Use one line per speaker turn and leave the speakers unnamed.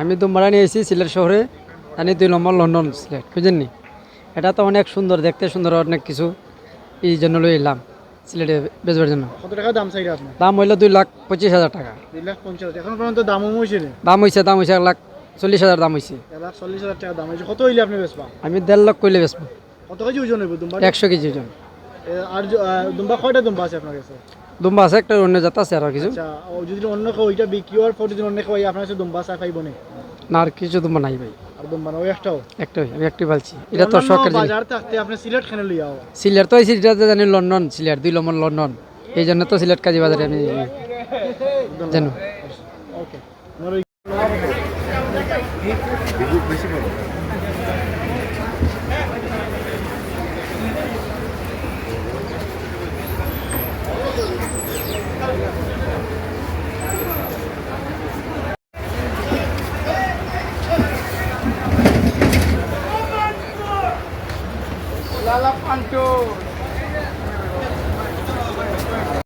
আমি দুমবাড়া এসেছি সিলেট শহরে জানি দুই নম্বর লন্ডন সিলেট বুঝেননি? এটা তো অনেক সুন্দর দেখতে সুন্দর অনেক কিছু এই জন্য লই এলাম সিলেটে বেচবার জন্য।
কত টাকা দাম চাইলে আপনার
দাম হইল দুই লাখ পঁচিশ হাজার টাকা।
দুই লাখ পঞ্চাশ এখন পর্যন্ত দামও হয়েছে
দাম হয়েছে দাম হয়েছে এক লাখ চল্লিশ হাজার দাম হয়েছে
এক লাখ চল্লিশ হাজার টাকা দাম হয়েছে। কত হইলে আপনি বেচবা?
আমি দেড় লাখ করলে বেচবো।
কত কেজি ওজন হইব? দুম্বা
একশো কেজি ওজন।
আর দুম্বা কয়টা দুম্বা আছে আপনার কাছে?
দুম্বা আছে একটা অন্য জাত আছে আর কিছু।
আচ্ছা যদি অন্য কেউ ওইটা বিক্রি হওয়ার পর যদি অন্য কেউ আপনার কাছে দুম্বা চা পাইব না?
না আর কিছু দুম্বা নাই ভাই।
আর দুম্বা না ওই একটাও?
একটাই আমি একটাই বলছি এটা তো শখের জিনিস।
বাজার থাকতে আপনি সিলেট খেলে লিয়ে আও
সিলেট তো সিলেটে জানি লন্ডন সিলেট দুই নম্বর লন্ডন। এই জন্য তো সিলেট কাজী বাজারে আমি জানো?
ওকে আমার ওই
Lala Panto.